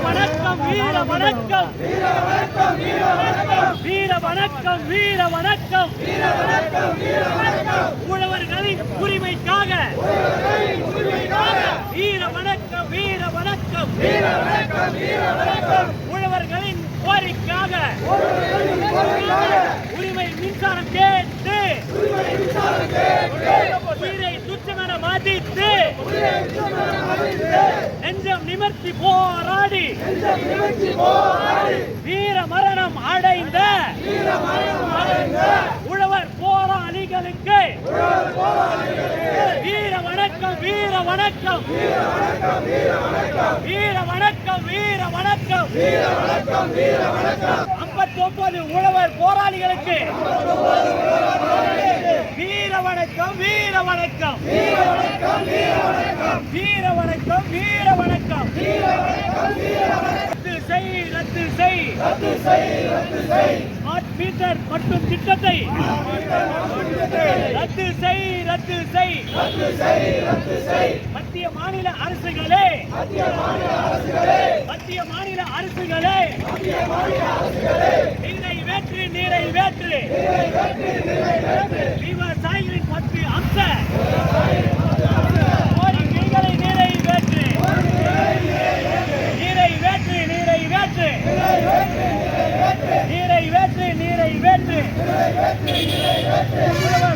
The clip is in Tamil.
வணக்கம் வீர வணக்கம். வீர வணக்கம் வீர வணக்கம். உழவர்களின் உரிமைக்காக. வீர வணக்கம் வீர வணக்கம். உழவர்களின் கோரிக்காக உரிமை மின்சாரம் தேவை நிமிர்த்தி போராடி வீர மரணம் அடைந்த உழவர் போராளிகளுக்கு வீர வணக்கம் வீர வணக்கம் வீர வணக்கம் வீர வணக்கம் ஐம்பத்தி ஒன்பது உழவர் போராளிகளுக்கு வீர வணக்கம் வீர வணக்கம் வீர வணக்கம் வீர வணக்கம் ஸ்மார்ட் மீட்டர் மற்றும் திட்டத்தை. ரத்து செய் ரத்து செய். மத்திய மாநில அரசுகளே. மத்திய மாநில அரசுகளே. இந்த வேற்று நீரை வேற்று. நிறைவேற்று நிறைவேற்று